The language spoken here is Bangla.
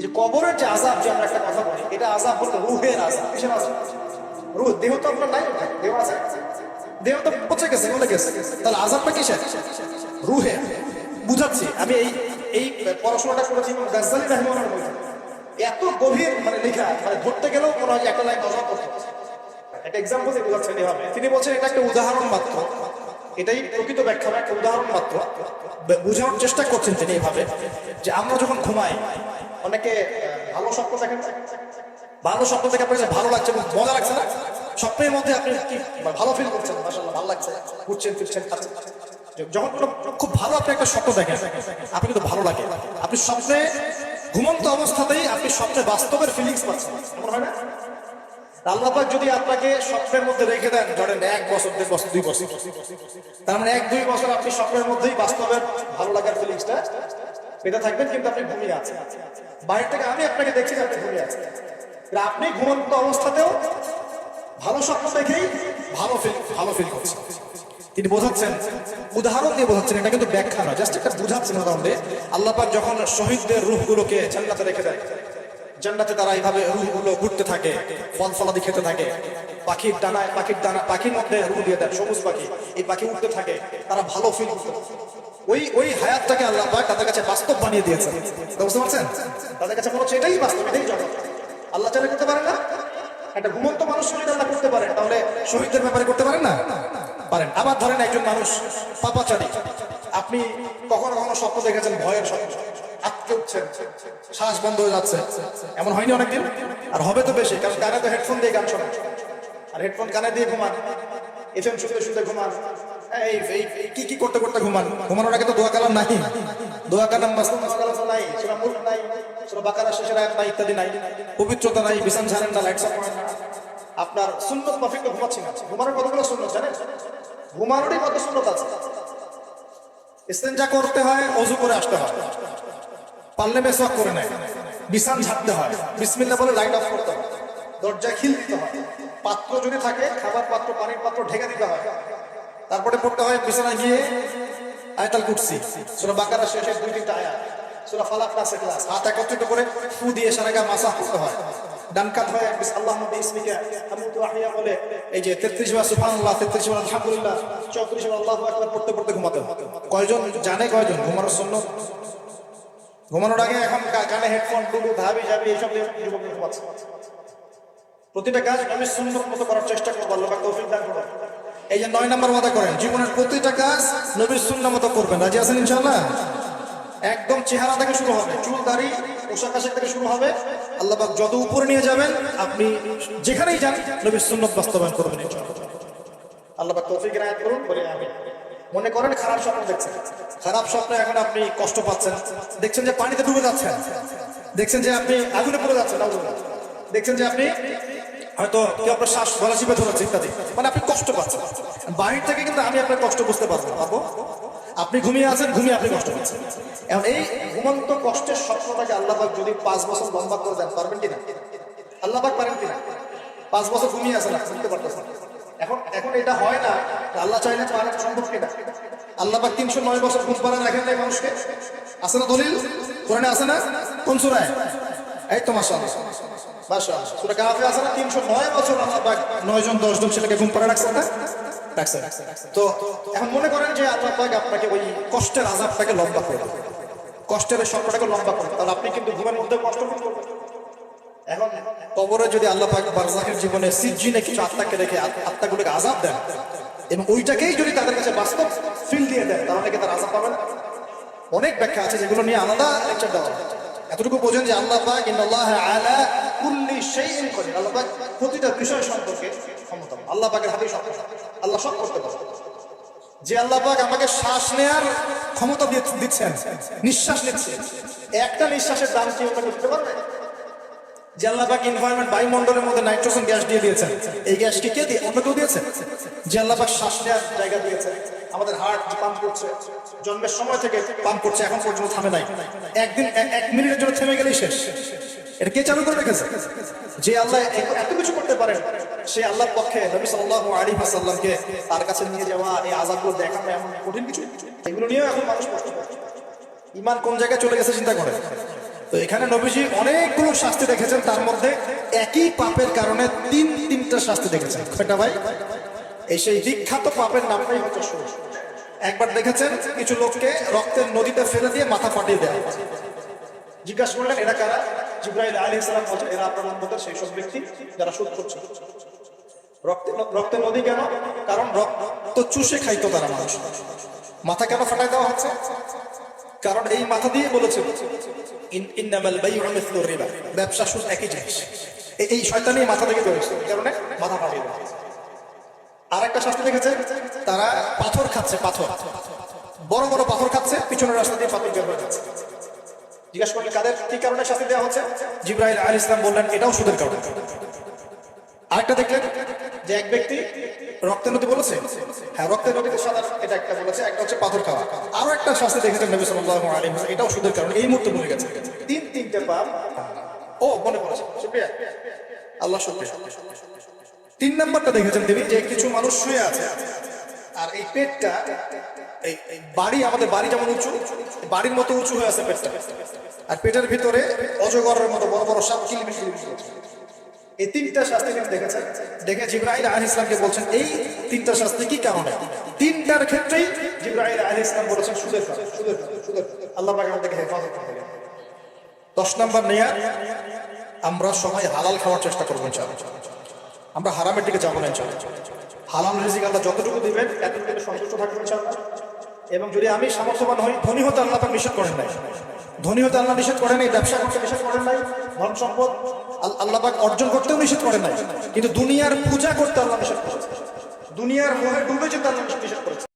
এই যে কবরের যে আজাব যে আমরা একটা কথা বলি, এটা আজাব বলতে রুহের আজাব কিসের আজাব রুহ, দেহ তো আপনার নাই? দেহ আছে? দেহ তো পচে গেছে, গলে গেছে। তাহলে আজাবটা কিসের? রুহে বুঝাচ্ছি, আমি এই এই পড়াশোনাটা করেছি গাজ্জালি রহমানের মধ্যে এত গভীর মানে লেখা মানে ধরতে গেলেও মনে হয় একটা লাইন নজর করতে একটা এক্সাম্পল দিয়ে বোঝাচ্ছেন এভাবে। তিনি বলছেন, এটা একটা উদাহরণ মাত্র। এটাই প্রকৃত ব্যাখ্যা, একটা উদাহরণ মাত্র। বোঝানোর চেষ্টা করছেন তিনি এইভাবে যে আমরা যখন ঘুমাই অনেকে ভালো স্বপ্ন দেখেন ভালো স্বপ্ন দেখে আপনার ভালো লাগছে মজা লাগছে না? স্বপ্নের মধ্যে আপনি কি ভালো ফিল করছেন? মাসাল্লাহ ভালো লাগছে ঘুরছেন, ফিরছেন, খাচ্ছেন। যখন খুব ভালো আপনি একটা স্বপ্ন দেখেন, আপনি কিন্তু ভালো লাগে। আপনি স্বপ্নে ঘুমন্ত অবস্থাতেই আপনি স্বপ্নে বাস্তবের ফিলিংস পাচ্ছেন। আল্লাহ যদি আপনাকে স্বপ্নের মধ্যে রেখে দেন, ধরেন এক বছর, দেড় বছর, দুই বছর, তার মানে এক, দুই বছর আপনি স্বপ্নের মধ্যেই বাস্তবের, ভালো লাগার ফিলিংসটা পেতে থাকবেন, কিন্তু আপনি ঘুমিয়ে আছেন। বাইরে থেকে আমি আপনাকে দেখছি যে আপনি ঘুমিয়ে আছেন। আপনি ঘুমন্ত অবস্থাতেও ভালো স্বপ্ন দেখেই ভালো ফিল ভালো ফিল করছেন। তিনি বোঝাচ্ছেন, উদাহরণ দিয়ে বোঝাচ্ছেন, এটা কিন্তু ব্যাখ্যা নয় জাস্ট একটা বুঝাচ্ছেন উদাহরণ। দিয়ে আল্লাহ যখন শহীদদের রূহগুলোকে জান্নাতে রেখে দেয় জান্নাতে তারা এইভাবে রুহগুলো ঘুরতে থাকে, ফল ফলাদি খেতে থাকে, পাখির ডানায়, পাখির ডানা, পাখির মধ্যে রুহ দিয়ে দেয় সবুজ পাখি, এই পাখি উঠতে থাকে, তারা ভালো ফিল করতে। ওই ওই হায়াতটাকে আল্লাহ পাক তাদের কাছে বাস্তব বানিয়ে দিয়েছেন। বুঝতে পারছেন? তাদের কাছে মনে হচ্ছে এটাই বাস্তব, এটাই জগৎ। আল্লাহ চাইলে করতে পারেন না? একটা ঘুমন্ত মানুষ যদি আল্লাহ করতে পারেন, তাহলে শহীদদের ব্যাপারে করতে পারেন না? পারেন। আবার ধরেন একজন মানুষ পাপাচারী। আপনি কখনো কখনো স্বপ্ন দেখেছেন, ভয়ের স্বপ্ন। আটকে উঠছেন, শ্বাস বন্ধ হয়ে যাচ্ছে। এমন হয়নি অনেকদিন? আর হবে তো বেশি, কারণ কানে তো হেডফোন দিয়ে গান শোনেন। আর হেডফোন কানে দিয়ে ঘুমান। এফএম শুনতে শুনতে ঘুমান। কি কি করতে করতে ঘুমান? ঘুমানোর আগে তো দোয়া কালাম নাই। দোয়া কালাম বাস্তব কালাম নাই, সেটা মুখ নাই, সেটা বাকারা শেষের আয়াত নাই, ইত্যাদি নাই। পবিত্রতা নাই, বিছান ঝাড়েন না লাইট সাপ করেন না। আপনার সুন্নত মাফিক তো ঘুমাচ্ছি না। ঘুমানোর কতগুলো সুন্নত জানেন? ঘুমানোরই কত সুন্নত আছে? ইস্তেঞ্জা করতে হয়, অজু করে আসতে হয়। পারলে মেসওয়াক করে নেয়। বিছান ঝাড়তে হয়। বিসমিল্লা বলে লাইট অফ করতে হয়। দরজা খিল দিতে হয়। পাত্র যদি থাকে, খাবার পাত্র, পানির পাত্র ঢেকে দিতে হয়। তারপরে পড়তে হয় বিছানায় গিয়ে আয়তাল কুটছি সুরা বাকারা শেষে দুই তিনটা আয়াত। সুরা ফালাক নাসে ক্লাস হাত একত্রিত করে ফু দিয়ে সারাগা মাসা হয়। আল্লাহ বলে, এই যে 33 বার সুবহানাল্লাহ 33 বার আলহামদুলিল্লাহ 34 বার পড়তে পড়তে ঘুমাতে হয় কয়জন জানে কয়জন? ঘুমানোর সুন্নাত ঘুমানোর আগে এখন কানে হেডফোন এইসব প্রতিটা কাজ আমি সুন্দর মতো করার চেষ্টা করব, আল্লাহ তৌফিক দান করুন। এই যে নয় নম্বর ওয়াদা করেন, জীবনের প্রতিটা কাজ নবীর সুন্না মতো করবেন। রাজি আছেন ইনশাআল্লাহ? একদম চেহারা থেকে শুরু হবে, চুল, দাড়ি, পোশাক, আশাক থেকে শুরু হবে। আল্লাহ পাক যত উপরে নিয়ে যাবেন, আপনি যেখানেই যান, নবীর সুন্নত বাস্তবায়ন করবেন ইনশাআল্লাহ। আল্লাহ পাক তৌফিক রায়াত করুন বলে আমি। মনে করেন খারাপ স্বপ্ন দেখছেন। খারাপ স্বপ্নে এখন আপনি কষ্ট পাচ্ছেন। দেখছেন যে পানিতে ডুবে যাচ্ছেন। দেখছেন যে আপনি আগুনে পড়ে যাচ্ছেন। দেখছেন যে আপনি হয়তো কেউ আপনার শ্বাস গলা চিপে ধরেছে ইত্যাদি। মানে আপনি কষ্ট পাচ্ছেন। বাহির থেকে কিন্তু আমি আপনার কষ্ট বুঝতে পারব পারব? আপনি ঘুমিয়ে আছেন, ঘুমিয়ে আপনি কষ্ট পাচ্ছেন। এখন এই ঘুমন্ত কষ্টের স্বপ্নটাকে আল্লাহ পাক যদি পাঁচ বছর লম্বা করে দেন, পারবেন কিনা আল্লাহ পাক পারেন কিনা পাঁচ বছর ঘুমিয়ে আছেন না বুঝতে পারতেছেন। এখন এখন এটা হয় না আল্লাহ চাইলে পারেন সম্ভব কিনা আল্লাহ পাক তিনশো নয় বছর ঘুম পাড়া রাখেন নাই মানুষকে। আছে না দলিল? কোরআনে আছে না? কোন সুরায়? এই তো মাসা বছর জন ছেলেকে ঘুম তো এখন মনে করেন যে আপনাকে ওই কষ্টের। কষ্টের তাহলে আপনি কিন্তু কষ্ট করবেন। কবরে যদি আল্লাহ পাক বারজাকের জীবনে সিজ্জিনে কিছু আত্মাকে রেখে আত- আত্মাগুলোকে আজাব দেন, এবং ওইটাকেই যদি তাদের কাছে বাস্তব ফিল দিয়ে দেন, তাহলে কি তার আজাব পাবেন? অনেক ব্যাখ্যা আছে যেগুলো নিয়ে আলাদা দেওয়া এতটুকু বোঝেন যে আল্লাহ পাক, ইন্নাল্লাহ আলা এনভায়রনমেন্ট বায়ুমণ্ডলের মধ্যে নাইট্রোজেন গ্যাস দিয়ে দিয়েছেন। এই গ্যাসটি কে দিয়ে? অন্য কেউ দিয়েছে যে আল্লাহ পাক শ্বাস নেওয়ার জায়গা দিয়েছে আমাদের হার্ট পাম্প করছে, জন্মের সময় থেকে পাম্প করছে, এখন পর্যন্ত থামে নাই। একদিন এক- এক মিনিটের জন্য থেমে গেলেই শেষ। এটা কে চালু করে রেখেছে যে আল্লাহ এত কিছু করতে পারেন, সে আল্লাহর পক্ষে নবী সাল্লাল্লাহু আলাইহি ওয়াসাল্লামকে তার কাছে নিয়ে যাওয়া, এই আযাবগুলো দেখানো এমন কঠিন কিছু? এগুলো নিয়েও এখন মানুষ ইমান কোন জায়গায় চলে গেছে চিন্তা করে তো এখানে নবীজি অনেকগুলো শাস্তি দেখেছেন, তার মধ্যে একই পাপের কারণে তিন, তিনটা শাস্তি দেখেছেন। সেটা ভাই? এই সেই বিখ্যাত পাপের নামটাই হচ্ছে একবার দেখেছেন কিছু লোককে রক্তের নদীতে ফেলে দিয়ে মাথা ফাটিয়ে দেয়। জিজ্ঞাসা করলেন, এরা কারা? জিব্রাইল আলী ইসলাম বলছেন, এরা আপনার মধ্যে সেই সব ব্যক্তি যারা সুদ করছে। রক্তে রক্তের নদী কেন? কারণ রক্ত চুষে খাইতো তারা মানুষ। মাথা কেন ফাটাই দেওয়া হচ্ছে? কারণ এই মাথা দিয়ে বলেছে ব্যবসা সুদ একই জিনিস। এই- শয়তানি মাথা থেকে ধরেছে কারণে মাথা ফাটিয়ে আর একটা শাস্তি দেখেছে, তারা পাথর খাচ্ছে, পাথর। বড় বড় পাথর খাচ্ছে, পিছনের রাস্তা দিয়ে পাথর বের হয়ে যাচ্ছে। জিজ্ঞাসা করলে কাদের, কি কারণে শাস্তি দেওয়া হচ্ছে? জিব্রাইল আলী ইসলাম বললেন, এটাও সুদের কারণে। আরেকটা দেখলেন যে এক ব্যক্তি রক্তের নদী বলেছে। হ্যাঁ রক্তের নদীতে সাদা এটা একটা বলেছে, একটা হচ্ছে পাথর খাওয়া। আরও একটা শাস্তি দেখেছেন নবী সাল্লাল্লাহু আলাইহি এটাও সুদের কারণে, এই মুহূর্তে ভুলে গেছে। তিন, তিনটে পাপ। ও, মনে পড়েছে শুকরিয়া। আল্লাহ শুকরিয়া। তিন নাম্বারটা দেখেছেন তিনি, যে কিছু মানুষ শুয়ে আছে, আর এই পেটটা এই বাড়ি আমাদের বাড়ি যেমন উঁচু, বাড়ির মতো উঁচু হয়ে আছে পেটটা। আর পেটের ভিতরে অজগরের মতো বড় বড় সাত কিলমিশ এই তিনটা শাস্তি তিনি দেখেছেন দেখে জিব্রাহিল আহ ইসলামকে বলছেন, এই তিনটা শাস্তি কি কারণে? তিনটার ক্ষেত্রেই জিব্রাহিল আহ ইসলাম বলেছেন, সুদের সুদের সুদের আল্লাহ পাক আমাদেরকে হেফাজত করবেন দশ নম্বর নেয়া, আমরা সবাই হালাল খাওয়ার চেষ্টা করব আমরা হারামের দিকে যাব না হালাল রিজিক আল্লাহ যতটুকু দিবেন, এতটুকু সন্তুষ্ট থাকবেন ইনশাআল্লাহ। এবং যদি আমি সামর্থ্যবান হই, ধনী হতে আল্লাহ পাক নিষেধ করেন নাই। ধনী হতে আল্লাহ নিষেধ করেন নাই, ব্যবসা করতে নিষেধ করেন নাই, ধন সম্পদ আল- আল্লাহ পাক অর্জন করতেও নিষেধ করেন নাই, কিন্তু দুনিয়ার পূজা করতে আল্লাহ নিষেধ করেছে। দুনিয়ার মোহে ডুবে যেতে আল্লাহ নিষেধ করেছে।